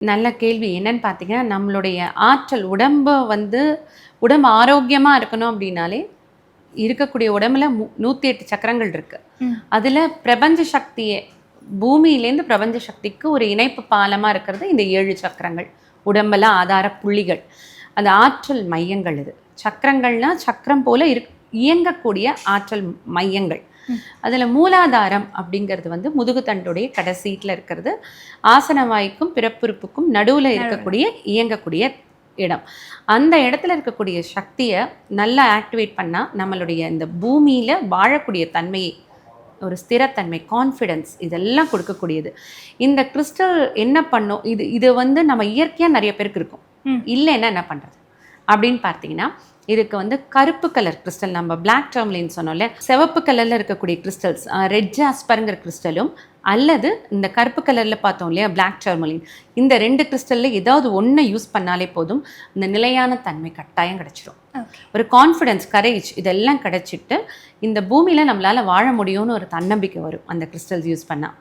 நல்ல கேள்வி என்னன்னு பார்த்தீங்கன்னா நம்மளுடைய ஆற்றல் உடம்பை வந்து உடம்பு ஆரோக்கியமாக இருக்கணும் அப்படின்னாலே இருக்கக்கூடிய உடம்புல நூத்தி எட்டு சக்கரங்கள் இருக்கு. ம். அதுல பிரபஞ்ச சக்தியே பூமியிலேருந்து பிரபஞ்ச சக்திக்கு ஒரு இணைப்பு பாலமா இருக்கிறது இந்த ஏழு சக்கரங்கள். உடம்புல ஆதார புள்ளிகள். அந்த ஆற்றல் மையங்கள் இது. சக்கரங்கள்னா சக்கரம் போல இரு இயங்கக்கூடிய ஆற்றல் மையங்கள். அதுல மூலாதாரம் அப்படிங்கிறது வந்து முதுகுத்தண்டுடைய கடைசீட்டில் இருக்கிறது. ஆசனவாய்க்கும் பிறப்புறுப்புக்கும் நடுவுல இருக்கக்கூடிய இயங்கக்கூடிய இடம். அந்த இடத்துல இருக்கக்கூடிய சக்தியை நல்லா ஆக்டிவேட் பண்ணால் நம்மளுடைய இந்த பூமியில் வாழக்கூடிய தன்மையை ஒரு ஸ்திரத்தன்மை கான்ஃபிடென்ஸ் இதெல்லாம் கொடுக்கக்கூடியது. இந்த கிறிஸ்டல் என்ன பண்ணும்? இது இது வந்து நம்ம இயற்கையாக நிறைய பேருக்கு இருக்கும். இல்லைன்னா என்ன பண்ணுறது அப்படின்னு பார்த்தீங்கன்னா இதுக்கு வந்து கருப்பு கலர் கிறிஸ்டல் நம்ம பிளாக் டர்ம்லின்னு சொன்னோம்ல சிவப்பு கலரில் இருக்கக்கூடிய கிறிஸ்டல்ஸ் ரெட் ஜாஸ்பருங்கிற கிறிஸ்டலும் அல்லது இந்த கருப்பு கலரில் பார்த்தோம் இல்லையா பிளாக் டர்மலின் இந்த ரெண்டு கிறிஸ்டலில் ஏதாவது ஒன்றை யூஸ் பண்ணாலே போதும் இந்த நிலையான தன்மை கட்டாயம் கிடச்சிரும். ஒரு கான்ஃபிடென்ஸ் கரேஜ் இதெல்லாம் கிடைச்சிட்டு இந்த பூமியில் நம்மளால் வாழ முடியும்னு ஒரு தன்னம்பிக்கை வரும் அந்த கிறிஸ்டல்ஸ் யூஸ் பண்ணால்